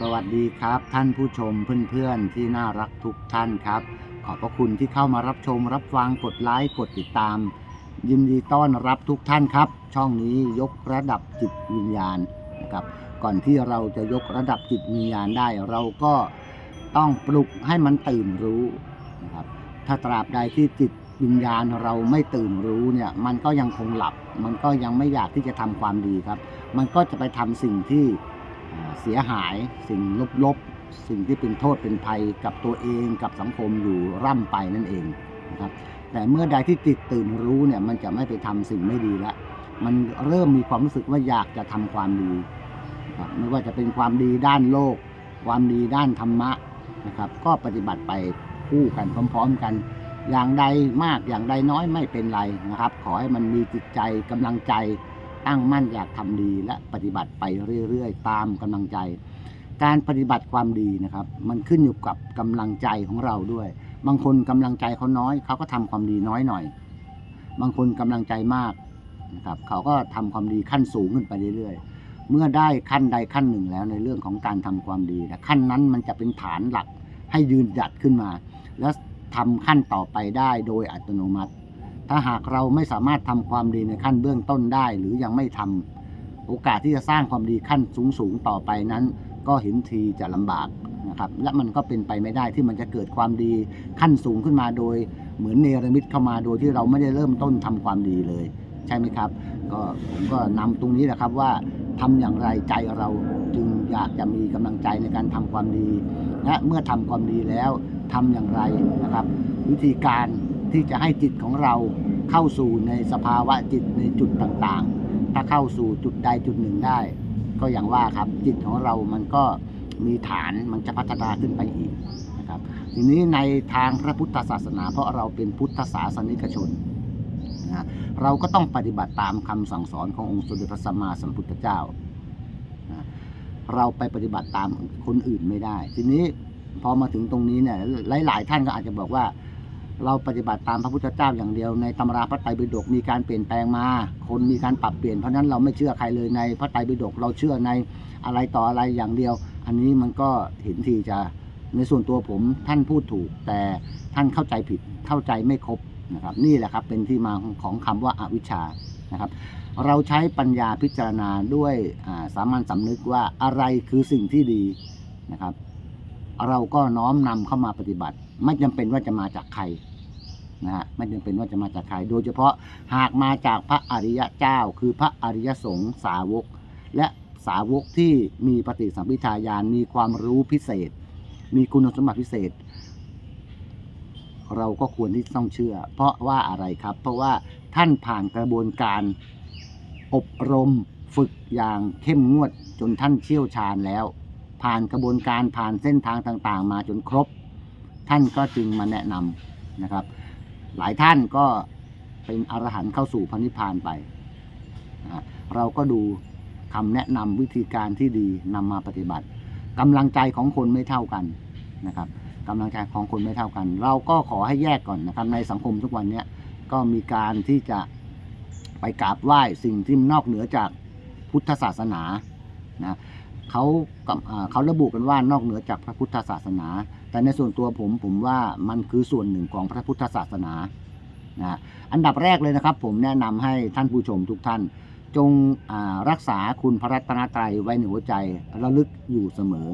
สวัสดีครับ ท่านผู้ชมเพื่อนๆที่น่ารักทุกท่านครับ ขอบพระคุณที่เข้ามารับชม รับฟังกดไลค์กดติดตาม ยินดีต้อนรับทุกท่านครับ ช่องนี้ยกระดับจิตวิญญาณนะครับก่อนที่เราจะยกระดับจิตวิญญาณได้ เราก็ต้องปลุกให้มันตื่นรู้นะครับถ้าตราบใดที่จิตวิญญาณเราไม่ตื่นรู้เนี่ยมันก็ยังคงหลับ มันก็ยังไม่อยากที่จะทำความดีครับ มันก็จะไปทำสิ่งที่ เสียหายสิ่งลบๆ สิ่งที่เป็นโทษเป็นภัยกับตัวเองกับสังคมอยู่ร่ำไปนั่นเองนะครับแต่เมื่อใดที่จิตตื่นรู้เนี่ยมันจะไม่ไปทำสิ่งไม่ดีละมันเริ่มมีความรู้สึกว่าอยากจะทำความดีนะครับไม่ว่าจะเป็นความดีด้านโลก ความดีด้านธรรมะนะครับ ก็ปฏิบัติไปคู่กันพร้อม ๆ กัน อย่างใดมากอย่างใดน้อยไม่เป็นไรนะครับ ขอให้มันมีจิตใจกำลังใจ ตั้งมั่นอยากทำดีและปฏิบัติไปเรื่อยๆ ตามกำลังใจ การปฏิบัติความดีนะครับ มันขึ้นอยู่กับกำลังใจของเราด้วย บางคนกำลังใจเขาน้อยเขาก็ทำความดีน้อยหน่อย บางคนกำลังใจมากนะครับเขาก็ทำความดีขั้นสูงขึ้นไปเรื่อยๆ เมื่อได้ขั้นใดขั้นหนึ่งแล้วในเรื่องของการทำความดีนะขั้นนั้นมันจะเป็นฐานหลักให้ยืนหยัดขึ้นมา แล้วทำขั้นต่อไปได้โดยอัตโนมัติ ถ้าหากเราไม่สามารถทำความดีในขั้นเบื้องต้นได้ หรือยังไม่ทำโอกาสที่จะสร้างความดีขั้นสูงสูงๆต่อไปนั้น ก็เห็นทีจะลำบากนะครับและมันก็เป็นไปไม่ได้ที่มันจะเกิดความดีขั้นสูงขึ้นมาโดย เหมือนเนรมิตเข้ามาโดยที่เราไม่ได้เริ่มต้นทำความดีเลย ใช่ไหมครับ ก็ผมก็นำตรงนี้แหละครับว่าทำอย่างไรใจเราจึงอยากจะมีกำลังใจในการทำความดี และเมื่อทำความดีแล้วทำอย่างไรนะครับ วิธีการ ที่จะให้จิตของเราเข้าสู่ในสภาวะจิตในจุดต่างๆ ถ้าเข้าสู่จุดใดจุดหนึ่งได้ ก็อย่างว่าครับจิตของเรามันก็มีฐานมันจะพัฒนาขึ้นไปอีกนะครับ ทีนี้ในทางพระพุทธศาสนา เพราะเราเป็นพุทธศาสนิกชนนะเราก็ต้องปฏิบัติตามคำสั่งสอนขององค์สมเด็จพระสัมมาสัมพุทธเจ้านะเราไปปฏิบัติตามคนอื่นไม่ได้ ทีนี้พอมาถึงตรงนี้เนี่ยหลาย ๆ ท่านก็อาจจะบอกว่า เราปฏิบัติตามพระพุทธเจ้าอย่างเดียวในตำราพระไตรปิฎกมีการเปลี่ยนแปลงมา คนมีการปรับเปลี่ยนเพราะนั้นเราไม่เชื่อใครเลยในพระไตรปิฎกเราเชื่อในอะไรต่ออะไรอย่างเดียว อันนี้มันก็เห็นทีจะในส่วนตัวผมท่านพูดถูก แต่ท่านเข้าใจผิดเข้าใจไม่ครบนะครับนี่แหละครับเป็นที่มาของคำว่าอาวิชชานะครับ เราใช้ปัญญาพิจารณาด้วยาสามัญสำนึกว่าอะไรคือสิ่งที่ดีนะครับ เราก็น้อมนำเข้ามาปฏิบัติ ไม่จำเป็นว่าจะมาจากใครนะฮะไม่จำเป็นว่าจะมาจากใคร โดยเฉพาะหากมาจากพระอริยเจ้า คือพระอริยสงฆ์สาวก และสาวกที่มีปฏิสัมพิทาญาณมีความรู้พิเศษ มีคุณสมบัติพิเศษ เราก็ควรที่ต้องเชื่อ เพราะว่าอะไรครับ เพราะว่าท่านผ่านกระบวนการอบรมฝึกอย่างเข้มงวดจนท่านเชี่ยวชาญแล้ว ผ่านกระบวนการผ่านเส้นทางต่าง ๆ มาจนครบ ท่านก็จึงมาแนะนำนะครับ หลายท่านก็เป็นอรหันต์เข้าสู่พระนิพพานไป เราก็ดูคำแนะนำวิธีการที่ดีนำมาปฏิบัติกำลังใจของคนไม่เท่ากันนะครับกำลังใจของคนไม่เท่ากัน เราก็ขอให้แยกก่อนนะครับในสังคมทุกวันนี้ก็มีการที่จะไปกราบไหว้สิ่งที่นอกเหนือจากพุทธศาสนานะ เขาเขาระบุกันว่านอกเหนือจากพระพุทธศาสนา แต่ในส่วนตัวผมผมว่ามันคือส่วนหนึ่งของพระพุทธศาสนานะอันดับแรกเลยนะครับ ผมแนะนำให้ท่านผู้ชมทุกท่าน จงรักษาคุณพระรัตนตรัยไว้ในหัวใจระลึกอยู่เสมอ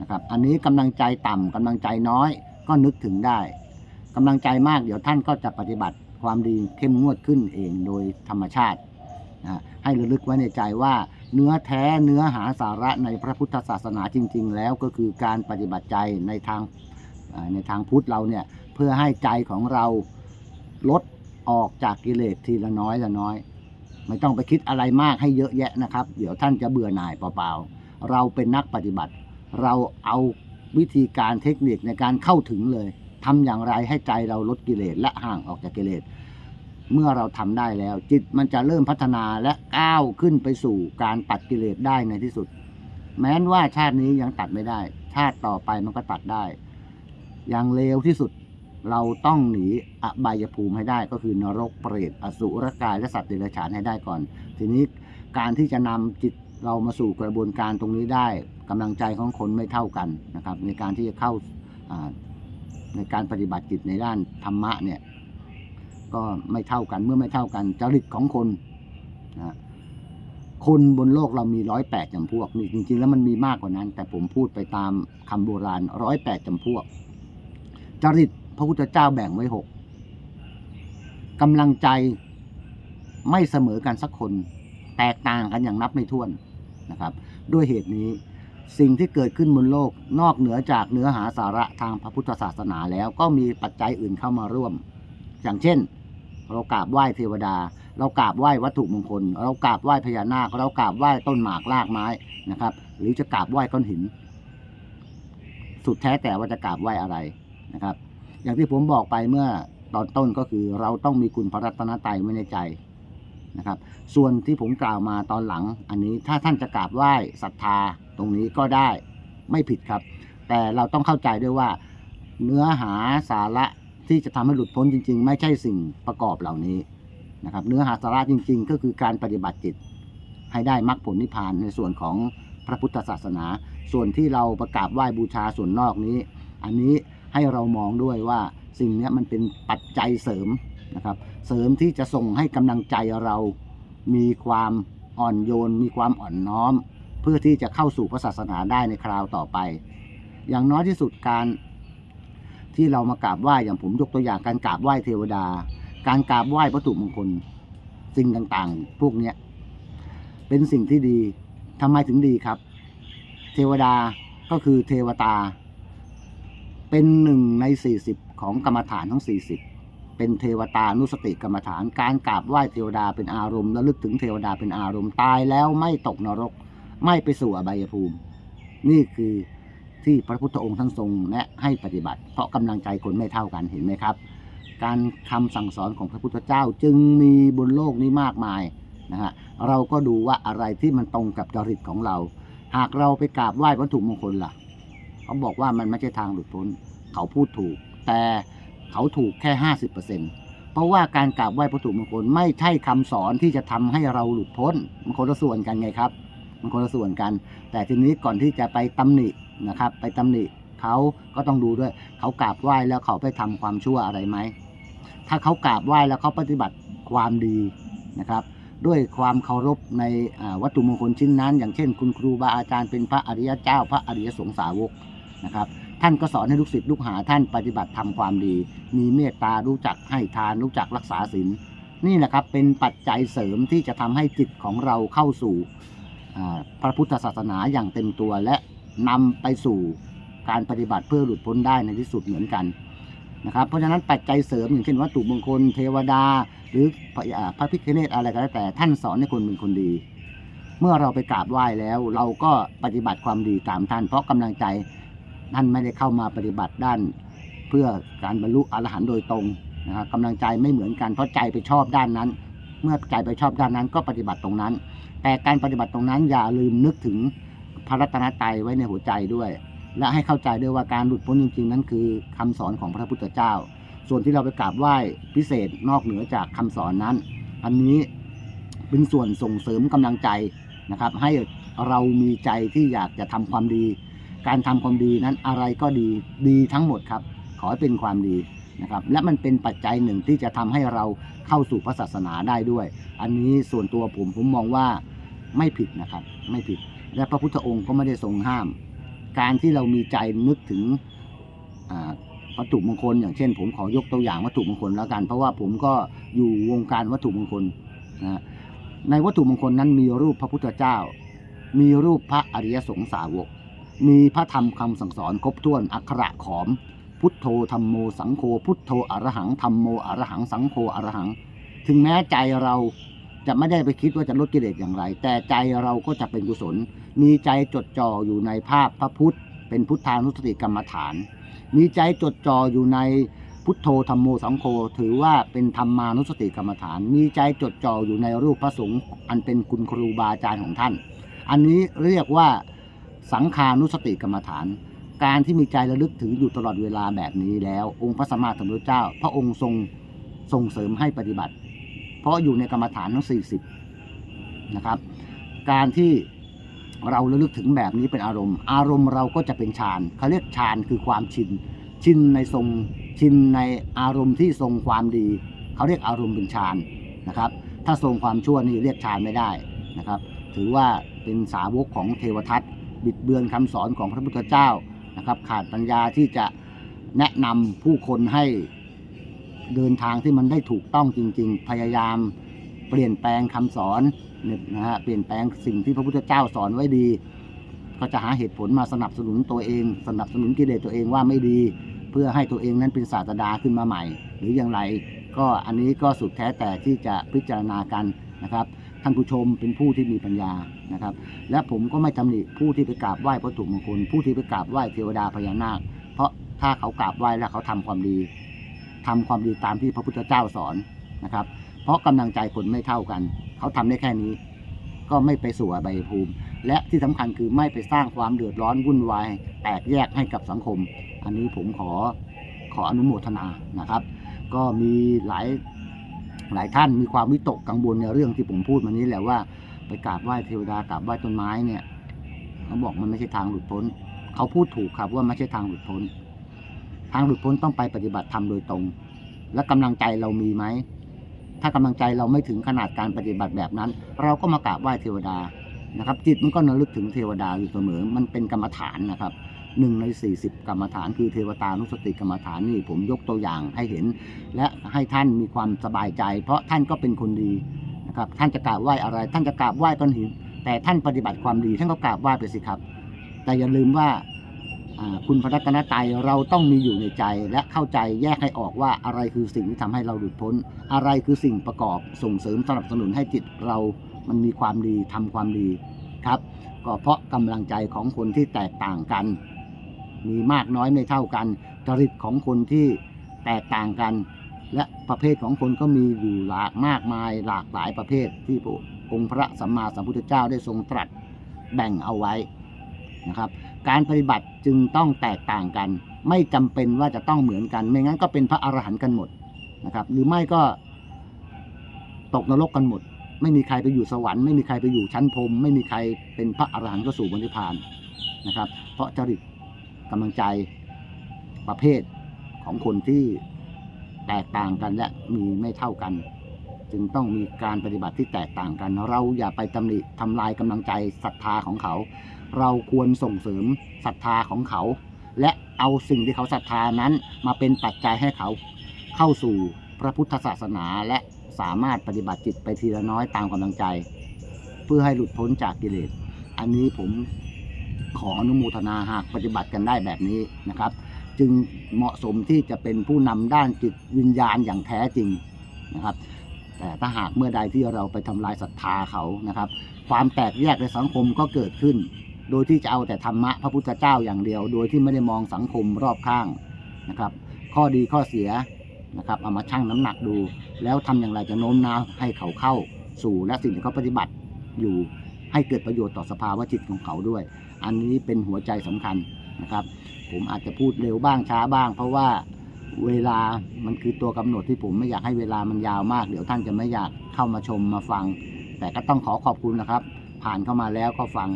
นะครับ อันนี้กำลังใจต่ำกำลังใจน้อยก็นึกถึงได้กำลังใจมากเดี๋ยวท่านก็จะปฏิบัติความดีเข้มงวดขึ้นเองโดยธรรมชาตินะให้ระลึกไว้ในใจว่า เนื้อแท้เนื้อหาสาระในพระพุทธศาสนาจริง ๆ แล้วก็คือการปฏิบัติใจในทางในทางพุทธเราเนี่ยเพื่อให้ใจของเราลดออกจากกิเลสทีละน้อยละน้อย ไม่ต้องไปคิดอะไรมากให้เยอะแยะนะครับ เดี๋ยวท่านจะเบื่อหน่ายเปล่าๆเราเป็นนักปฏิบัติ เราเอาวิธีการเทคนิคในการเข้าถึงเลยทำอย่างไรให้ใจเราลดกิเลสและห่างออกจากกิเลส เมื่อเราทำได้แล้ว จิตมันจะเริ่มพัฒนาและก้าวขึ้นไปสู่การตัดกิเลสได้ในที่สุด แม้นว่าชาตินี้ยังตัดไม่ได้ ชาติต่อไปมันก็ตัดได้ อย่างเลวที่สุดเราต้องหนีอบายภูมิให้ได้ก็คือนรกเปรตอสุรกายและสัตว์เดรัจฉานให้ได้ก่อน ทีนี้การที่จะนำจิตเรามาสู่กระบวนการตรงนี้ได้กำลังใจของคนไม่เท่ากันนะครับ ในการที่จะเข้าในการปฏิบัติจิตในด้านธรรมะเนี่ย ก็ไม่เท่ากันเมื่อไม่เท่ากันจริตของคนนะคนบนโลกเรามีร้อยแปดจำพวกนี่จริงๆ แล้วมันมีมากกว่านั้น แต่ผมพูดไปตามคำโบราณร้อยแปดจำพวก จริตพระพุทธเจ้าแบ่งไว้หกกำลังใจไม่เสมอกันสักคน แตกต่างกันอย่างนับไม่ถ้วนนะครับ ด้วยเหตุนี้สิ่งที่เกิดขึ้นบนโลกนอกเหนือจากเนื้อหาสาระทางพระพุทธศาสนาแล้วก็มีปัจจัยอื่นเข้ามาร่วม อย่างเช่น เรากราบไหว้เทวดา เรากราบไหว้วัตถุมงคล เรากราบไหว้พญานาค เรากราบไหว้ต้นหมากรากไม้นะครับ หรือจะกราบไหว้ก้อนหิน สุดแท้แต่ว่าจะกราบไหว้อะไรนะครับ อย่างที่ผมบอกไปเมื่อตอนต้นก็คือเราต้องมีคุณพระรัตนตรัยไว้ในใจนะครับ ส่วนที่ผมกล่าวมาตอนหลัง อันนี้ถ้าท่านจะกราบไหว้ศรัทธาตรงนี้ก็ได้ไม่ผิดครับ แต่เราต้องเข้าใจด้วยว่าเนื้อหาสาระ ที่จะทำให้หลุดพ้นจริง ๆ ไม่ใช่สิ่งประกอบเหล่านี้นะครับ เนื้อหาสาระจริง ๆ ก็คือการปฏิบัติจิต ให้ได้มรรคผลนิพพานในส่วนของพระพุทธศาสนา ส่วนที่เราประกาบไหว้บูชาส่วนนอกนี้ อันนี้ให้เรามองด้วยว่าสิ่งนี้มันเป็นปัจจัยเสริมนะครับ เสริมที่จะส่งให้กำลังใจเรามีความอ่อนโยน มีความอ่อนน้อม เพื่อที่จะเข้าสู่พระศาสนาได้ในคราวต่อไป อย่างน้อยที่สุดการ ที่เรามากราบไหว้อย่างผมยกตัวอย่างการกราบไหว้เทวดา การกราบไหว้วัตถุมงคล สิ่งต่างๆ พวกเนี้ยเป็นสิ่งที่ดีทำไมถึงดีครับ เทวดาก็คือเทวตา เป็นหนึ่งในสี่สิบของกรรมฐานทั้งสี่สิบเป็นเทวตานุสติกรรมฐาน การกราบไหว้เทวดาเป็นอารมณ์และลึกถึงเทวดาเป็นอารมณ์ตายแล้วไม่ตกนรก ไม่ไปสู่อบายภูมิ นี่คือ ที่พระพุทธองค์ท่านทรงแนะให้ปฏิบัติ เพราะกำลังใจคนไม่เท่ากันเห็นไหมครับ การคำสั่งสอนของพระพุทธเจ้าจึงมีบนโลกนี้มากมายนะฮะเราก็ดูว่าอะไรที่มันตรงกับจริตของเรา หากเราไปกราบไหว้วัตถุมงคลล่ะ เขาบอกว่ามันไม่ใช่ทางหลุดพ้น เขาพูดถูก แต่เขาถูกแค่ห้าสิบเปอร์เซ็นเพราะว่าการกราบไหว้วัตถุมงคลไม่ใช่คำสอนที่จะทำให้เราหลุดพ้นมันคนละส่วนกันไงครับ มันคนละส่วนกัน แต่ทีนี้ก่อนที่จะไปตำหนินะครับ ไปตำหนิเขาก็ต้องดูด้วย เขากราบไหว้แล้วเขาไปทำความชั่วอะไรไหม ถ้าเขากราบไหว้แล้วเขาปฏิบัติความดีนะครับ ด้วยความเคารพในวัตถุมงคลชิ้นนั้น อย่างเช่น คุณครูบาอาจารย์เป็นพระอริยเจ้า พระอริยสงสาวกนะครับท่านก็สอนให้ลูกศิษย์ลูกหาท่านปฏิบัติทำความดี มีเมตตารู้จักให้ทานรู้จักรักษาศีลนี่แหละครับเป็นปัจจัยเสริมที่จะทำให้จิตของเราเข้าสู่ พระพุทธศาสนาอย่างเต็มตัวและนำไปสู่การปฏิบัติเพื่อหลุดพ้นได้ในที่สุดเหมือนกันนะครับเพราะฉะนั้นปัจจัยเสริมอย่างเช่นวัตถุมงคลเทวดา หรือพระพระพิฆเนศอะไรก็แล้วแต่ท่านสอนให้คนเป็นคนดี เมื่อเราไปกราบไหว้แล้ว เราก็ปฏิบัติความดีตามท่าน เพราะกำลังใจท่านไม่ได้เข้ามาปฏิบัติด้าน เพื่อการบรรลุอรหันต์โดยตรงนะครับกำลังใจไม่เหมือนกันเพราะใจไปชอบด้านนั้น เมื่อใจไปชอบด้านนั้นก็ปฏิบัติตรงนั้น แต่การปฏิบัติตรงนั้นอย่าลืมนึกถึงพระรัตนตรัยไว้ในหัวใจด้วย และให้เข้าใจด้วยว่าการหลุดพ้นจริง ๆ นั้นคือคำสอนของพระพุทธเจ้า ส่วนที่เราไปกราบไหว้พิเศษนอกเหนือจากคำสอนนั้น อันนี้เป็นส่วนส่งเสริมกำลังใจนะครับ ให้เรามีใจที่อยากจะทำความดี การทำความดีนั้นอะไรก็ดีดีทั้งหมดครับ ขอให้เป็นความดีนะครับและมันเป็นปัจจัยหนึ่งที่จะทำให้เราเข้าสู่พระศาสนาได้ด้วย อันนี้ส่วนตัวผมผมมองว่า ไม่ผิดนะครับ ไม่ผิด และพระพุทธองค์ก็ไม่ได้ทรงห้าม การที่เรามีใจนึกถึงวัตถุมงคล อย่างเช่น ผมขอยกตัวอย่างวัตถุมงคลแล้วกัน เพราะว่าผมก็อยู่วงการวัตถุมงคลนะในวัตถุมงคลนั้นมีรูปพระพุทธเจ้า มีรูปพระอริยสงสาวก มีพระธรรมคำสั่งสอนครบถ้วนอักขระขอม พุทโธธรรมโมสังโฆพุทโธอรหังธรรมโมอรหังสังโฆอรหัง ถึงแม้ใจเรา จะไม่ได้ไปคิดว่าจะลดกิเลสอย่างไร แต่ใจเราก็จะเป็นกุศล มีใจจดจ่ออยู่ในภาพพระพุทธ เป็นพุทธานุสติกรรมฐาน มีใจจดจ่ออยู่ในพุทโธธรรมโมสังโฆถือว่าเป็นธรรมานุสติกรรมฐาน มีใจจดจ่ออยู่ในรูปพระสงฆ์อันเป็นคุณครูบาอาจารย์ของท่าน อันนี้เรียกว่าสังขานุสติกรรมฐาน การที่มีใจระลึกถึงอยู่ตลอดเวลาแบบนี้แล้ว องค์พระสัมมาสัมพุทธเจ้า พระองค์ทรงส่งเสริมให้ปฏิบัติ เพราะอยู่ในกรรมฐานทั้ง 40 นะครับ การที่เราระลึกถึงแบบนี้เป็นอารมณ์ อารมณ์เราก็จะเป็นฌานเขาเรียกฌานคือความชิน ชินในทรงชินในอารมณ์ที่ทรงความดี เขาเรียกอารมณ์เป็นฌานนะครับ ถ้าทรงความชั่วนี่เรียกฌานไม่ได้นะครับ ถือว่าเป็นสาวกของเทวทัตบิดเบือนคำสอนของพระพุทธเจ้านะครับ ขาดปัญญาที่จะแนะนำผู้คนให้ เดินทางที่มันได้ถูกต้องจริง ๆ พยายามเปลี่ยนแปลงคำสอนนะฮะเปลี่ยนแปลงสิ่งที่พระพุทธเจ้าสอนไว้ดี ก็จะหาเหตุผลมาสนับสนุนตัวเอง สนับสนุนกิเลสตัวเองว่าไม่ดี เพื่อให้ตัวเองนั้นเป็นศาสดาขึ้นมาใหม่ หรืออย่างไร ก็อันนี้ก็สุดแท้แต่ที่จะพิจารณากันนะครับท่านผู้ชมเป็นผู้ที่มีปัญญานะครับ และผมก็ไม่ตำหนิผู้ที่ไปกราบไหว้วัตถุมงคลผู้ที่ไปกราบไหว้เทวดาพญานาค เพราะถ้าเขากราบไหว้แล้วเขาทำความดี ทำความดีตามที่พระพุทธเจ้าสอนนะครับ เพราะกำลังใจคนไม่เท่ากัน เขาทำได้แค่นี้ ก็ไม่ไปสู่อบภูมิ และที่สำคัญคือไม่ไปสร้างความเดือดร้อนวุ่นวายแตกแยกให้กับสังคม อันนี้ผมขอขออนุโมทนานะครับ ก็มีหลายหลายท่านมีความวิตกกังวลในเรื่องที่ผมพูดมานี้แหละว่าไปกราบไหว้เทวดากราบไหว้ต้นไม้เนี่ย เขาบอกมันไม่ใช่ทางหลุดพ้น เขาพูดถูกครับว่าไม่ใช่ทางหลุดพ้น ทางหลุดพ้นต้องไปปฏิบัติธรรมโดยตรง และกำลังใจเรามีไหม ถ้ากำลังใจเราไม่ถึงขนาดการปฏิบัติแบบนั้น เราก็มากราบไหว้เทวดานะครับ จิตมันก็ระลึกถึงเทวดาอยู่เสมอ มันเป็นกรรมฐานนะครับหนึ่งใน 40 กรรมฐานคือเทวตานุสติกรรมฐานนี่ผมยกตัวอย่างให้เห็น และให้ท่านมีความสบายใจ เพราะท่านก็เป็นคนดีนะครับท่านจะกราบไหว้อะไร ท่านจะกราบไหว้ก้อนหินแต่ท่านปฏิบัติความดีท่านก็กราบไหว้ไปสิครับ แต่อย่าลืมว่า คุณพระรัตนตรัยเราต้องมีอยู่ในใจและเข้าใจแยกให้ออกว่าอะไรคือสิ่งที่ทำให้เราหลุดพ้น อะไรคือสิ่งประกอบส่งเสริมสนับสนุนให้จิตเรามันมีความดีทำความดีครับ ก็เพราะกำลังใจของคนที่แตกต่างกัน มีมากน้อยไม่เท่ากันจริตของคนที่แตกต่างกัน และประเภทของคนก็มีอยู่หลากมากมายหลากหลายประเภทที่พระองค์พระสัมมาสัมพุทธเจ้าได้ทรงตรัสแบ่งเอาไว้นะครับ การปฏิบัติจึงต้องแตกต่างกัน ไม่จำเป็นว่าจะต้องเหมือนกัน ไม่งั้นก็เป็นพระอรหันต์กันหมดนะครับ หรือไม่ก็ตกนรกกันหมด ไม่มีใครไปอยู่สวรรค์ไม่มีใครไปอยู่ชั้นพรมไม่มีใครเป็นพระอรหันต์ก็สู่บรรพานนะครับ เพราะจริตกำลังใจประเภทของคนที่แตกต่างกันและมีไม่เท่ากัน จึงต้องมีการปฏิบัติที่แตกต่างกัน เราอย่าไปตำหนิทำลายกำลังใจศรัทธาของเขา เราควรส่งเสริมศรัทธาของเขา และเอาสิ่งที่เขาศรัทธานั้นมาเป็นปัจจัยให้เขาเข้าสู่พระพุทธศาสนาและสามารถปฏิบัติจิตไปทีละน้อยตามกำลังใจ เพื่อให้หลุดพ้นจากกิเลส อันนี้ผมขออนุโมทนาหากปฏิบัติกันได้แบบนี้นะครับ จึงเหมาะสมที่จะเป็นผู้นำด้านจิตวิญญาณอย่างแท้จริงนะครับ แต่ถ้าหากเมื่อใดที่เราไปทำลายศรัทธาเขานะครับ ความแตกแยกในสังคมก็เกิดขึ้น โดยที่จะเอาแต่ธรรมะพระพุทธเจ้าอย่างเดียว โดยที่ไม่ได้มองสังคมรอบข้างนะครับ ข้อดีข้อเสียนะครับเอามาชั่งน้ำหนักดู แล้วทำอย่างไรจะโน้มน้าวให้เขาเข้าสู่และสิ่งที่เขาปฏิบัติอยู่ให้เกิดประโยชน์ต่อสภาวะจิตของเขาด้วย อันนี้เป็นหัวใจสำคัญนะครับ ผมอาจจะพูดเร็วบ้างช้าบ้าง เพราะว่าเวลามันคือตัวกำหนดที่ผมไม่อยากให้เวลามันยาวมาก เดี๋ยวท่านจะไม่อยากเข้ามาชมมาฟัง แต่ก็ต้องขอขอบคุณนะครับ ผ่านเข้ามาแล้วก็ฟัง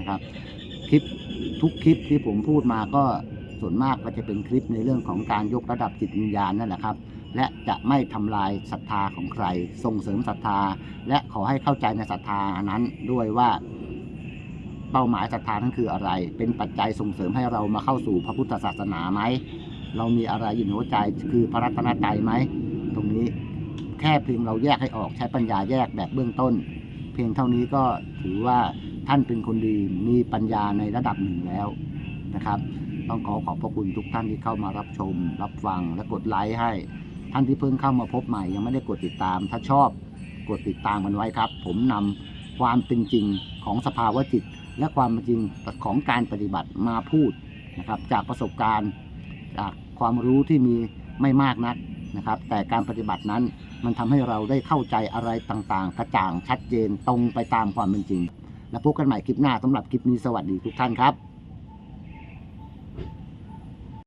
นะครับคลิปทุกคลิปที่ผมพูดมาก็ส่วนมากก็จะเป็นคลิปในเรื่องของการยกระดับจิตวิญญาณนั่นแหละครับ และจะไม่ทำลายศรัทธาของใคร ส่งเสริมศรัทธา และขอให้เข้าใจในศรัทธานั้นด้วยว่าเป้าหมายศรัทธานั้นคืออะไร เป็นปัจจัยส่งเสริมให้เรามาเข้าสู่พระพุทธศาสนาไหม เรามีอะไรอยู่ในหัวใจคือพระรัตนตรัยไหม ตรงนี้แค่เพียงเราแยกให้ออกใช้ปัญญาแยกแบบเบื้องต้น เพียงเท่านี้ก็ถือว่า ท่านเป็นคนดีมีปัญญาในระดับหนึ่งแล้วนะครับ ต้องขอขอบพระคุณทุกท่านที่เข้ามารับชม รับฟังและกดไลค์ให้ ท่านที่เพิ่งเข้ามาพบใหม่ ยังไม่ได้กดติดตาม ถ้าชอบกดติดตามกันไว้ครับ ผมนำความเป็นจริงของสภาวะจิต และความเป็นจริงของการปฏิบัติมาพูดนะครับ จากประสบการณ์จากความรู้ที่มีไม่มากนักนะครับ แต่การปฏิบัตินั้นมันทำให้เราได้เข้าใจอะไรต่างๆ กระจ่างชัดเจนตรงไปตามความเป็นจริง แล้วพบกันใหม่คลิปหน้าสำหรับคลิปนี้สวัสดีทุกท่านครับ